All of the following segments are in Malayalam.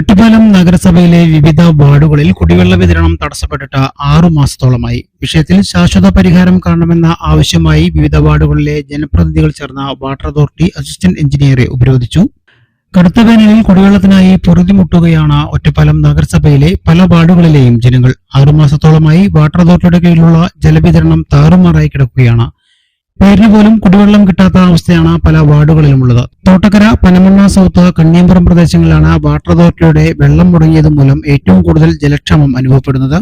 ഒറ്റപ്പാലം നഗരസഭയിലെ വിവിധ വാർഡുകളിൽ കുടിവെള്ള വിതരണം തടസ്സപ്പെട്ടിട്ട് ആറു മാസത്തോളമായി. വിഷയത്തിൽ ശാശ്വത പരിഹാരം കാണണമെന്ന ആവശ്യമായി വിവിധ വാർഡുകളിലെ ജനപ്രതിനിധികൾ ചേർന്ന വാട്ടർ അതോറിറ്റി അസിസ്റ്റന്റ് എഞ്ചിനീയറെ ഉപരോധിച്ചു. കടുത്ത വേനലിൽ കുടിവെള്ളത്തിനായി പൊറുതിമുട്ടുകയാണ് ഒറ്റപ്പാലം നഗരസഭയിലെ പല വാർഡുകളിലെയും ജനങ്ങൾ. ആറുമാസത്തോളമായി വാട്ടർ അതോറിറ്റിയുടെ കീഴിലുള്ള ജലവിതരണം താറുമാറായി കിടക്കുകയാണ്. പേരിന് പോലും കുടിവെള്ളം കിട്ടാത്ത അവസ്ഥയാണ് പല വാർഡുകളിലുമുള്ളത്. തോട്ടക്കര പനമണ്ണ സൗത്ത് കണ്ണിയമ്പുറം പ്രദേശങ്ങളിലാണ് വാട്ടർ അതോറിറ്റിയുടെ വെള്ളം മുടങ്ങിയത് മൂലം ഏറ്റവും കൂടുതൽ ജലക്ഷാമം അനുഭവപ്പെടുന്നത്.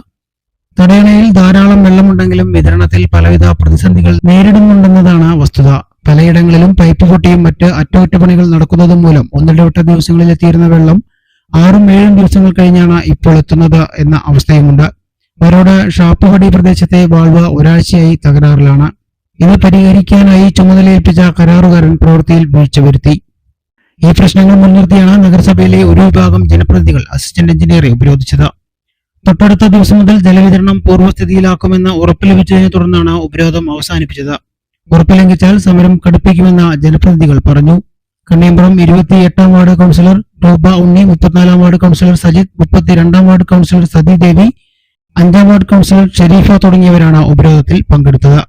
തടയണയിൽ ധാരാളം വെള്ളമുണ്ടെങ്കിലും വിതരണത്തിൽ പലവിധ പ്രതിസന്ധികൾ നേരിടുന്നുണ്ടെന്നതാണ് വസ്തുത. പലയിടങ്ങളിലും പൈപ്പ് പൊട്ടിയും മറ്റ് അറ്റകുറ്റപ്പണികൾ നടക്കുന്നതും മൂലം ഒന്നിടവിട്ട ദിവസങ്ങളിൽ എത്തിയിരുന്ന വെള്ളം ആറും ഏഴും ദിവസങ്ങൾ കഴിഞ്ഞാണ് ഇപ്പോൾ എത്തുന്നത് എന്ന അവസ്ഥയുമുണ്ട്. വരോട് ഷാപ്പുകടി പ്രദേശത്തെ വാൾവ് ഒരാഴ്ചയായി തകരാറിലാണ്. ഇത് പരിഹരിക്കാനായി ചുമതലയേൽപ്പിച്ച കരാറുകാരൻ പ്രവൃത്തിയിൽ വീഴ്ച വരുത്തി. ഈ പ്രശ്നങ്ങൾ മുൻനിർത്തിയാണ് നഗരസഭയിലെ ഒരു വിഭാഗം ജനപ്രതിനിധികൾ അസിസ്റ്റന്റ് എഞ്ചിനീയറെ ഉപരോധിച്ചത്. തൊട്ടടുത്ത ദിവസം മുതൽ ജലവിതരണം പൂർവസ്ഥിതിയിലാക്കുമെന്ന് ഉറപ്പ് ലഭിച്ചതിനെ തുടർന്നാണ് ഉപരോധം അവസാനിപ്പിച്ചത്. ഉറപ്പ് ലംഘിച്ചാൽ സമരം കടുപ്പിക്കുമെന്ന ജനപ്രതിനിധികൾ പറഞ്ഞു. കണ്ണിയമ്പുറം ഇരുപത്തി എട്ടാം വാർഡ് കൗൺസിലർ രൂപ ഉണ്ണി മുപ്പത്തിനാലാം വാർഡ് കൗൺസിലർ സജിത് മുപ്പത്തിരണ്ടാം വാർഡ് കൗൺസിലർ സതി ദേവി അഞ്ചാം വാർഡ് കൗൺസിലർ ഷെരീഫ തുടങ്ങിയവരാണ് ഉപരോധത്തിൽ പങ്കെടുത്തത്.